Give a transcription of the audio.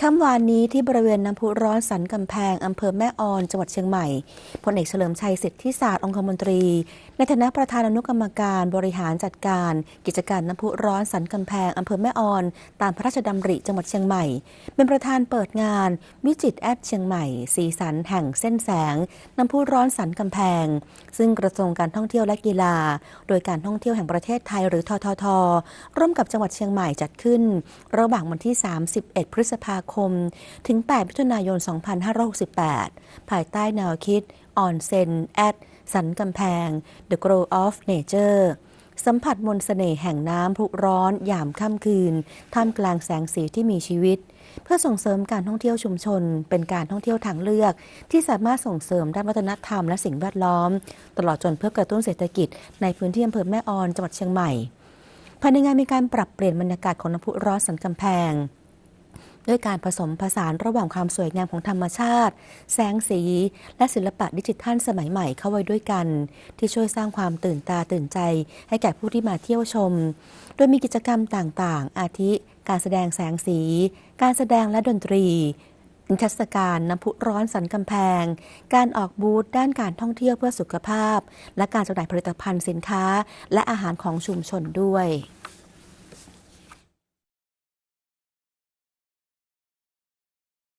ค่ำวานนี้ที่บริเวณน้ำพุร้อนสันกำแพง อำเภอแม่ออน จังหวัดเชียงใหม่พลเอกเฉลิมชัยสิทธิศาสตร์องคมนตรี ในฐานะประธานอนุกรรมการบริหารจัดการ กิจการน้ำพุร้อนสันกำแพง อำเภอแม่ออน ตามพระราชดำริจังหวัดเชียงใหม่ เป็นประธานเปิดงาน วิจิตรแอดเชียงใหม่ สีสันแห่งเส้นแสง น้ำพุร้อนสันกำแพง ซึ่งกระทรวงการท่องเที่ยวและกีฬา โดยการท่องเที่ยวแห่งประเทศไทยหรือททท ร่วมกับจังหวัดเชียงใหม่จัดขึ้น ระหว่างวันที่ 31 พฤษภาคม ถึง 8 มิถุนายน 2568 ภายใต้แนวคิด On Sen at สันกำแพง The Grow of Nature สัมผัสมนสเสน่ห์แห่งน้ำพุร้อนยามค่ำคืน ท่ามกลางแสงสีที่มีชีวิต เพื่อส่งเสริมการท่องเที่ยวชุมชน เป็นการท่องเที่ยวทางเลือก ที่สามารถส่งเสริมด้านวัฒนธรรมและสิ่งแวดล้อม ตลอดจนเพื่อกระตุ้นเศรษฐกิจ ในพื้นที่อำเภอแม่ออนจังหวัดเชียงใหม่ภายในงานมีการปรับเปลี่ยนบรรยากาศของน้ำพุร้อนสันกำแพง ด้วยการผสมผสานระหว่างความสวยงามของธรรมชาติ แสงสี และศิลปะดิจิทัลสมัยใหม่เข้าไว้ด้วยกัน ที่ช่วยสร้างความตื่นตาตื่นใจ ให้แก่ผู้ที่มาเที่ยวชม โดยมีกิจกรรมต่างๆ อาทิ การแสดงแสงสี การแสดงและดนตรีนิทรรศการน้ำพุร้อนสันกำแพง การออกบูธด้านการท่องเที่ยวเพื่อสุขภาพ และการจำหน่ายผลิตภัณฑ์สินค้า และอาหารของชุมชนด้วย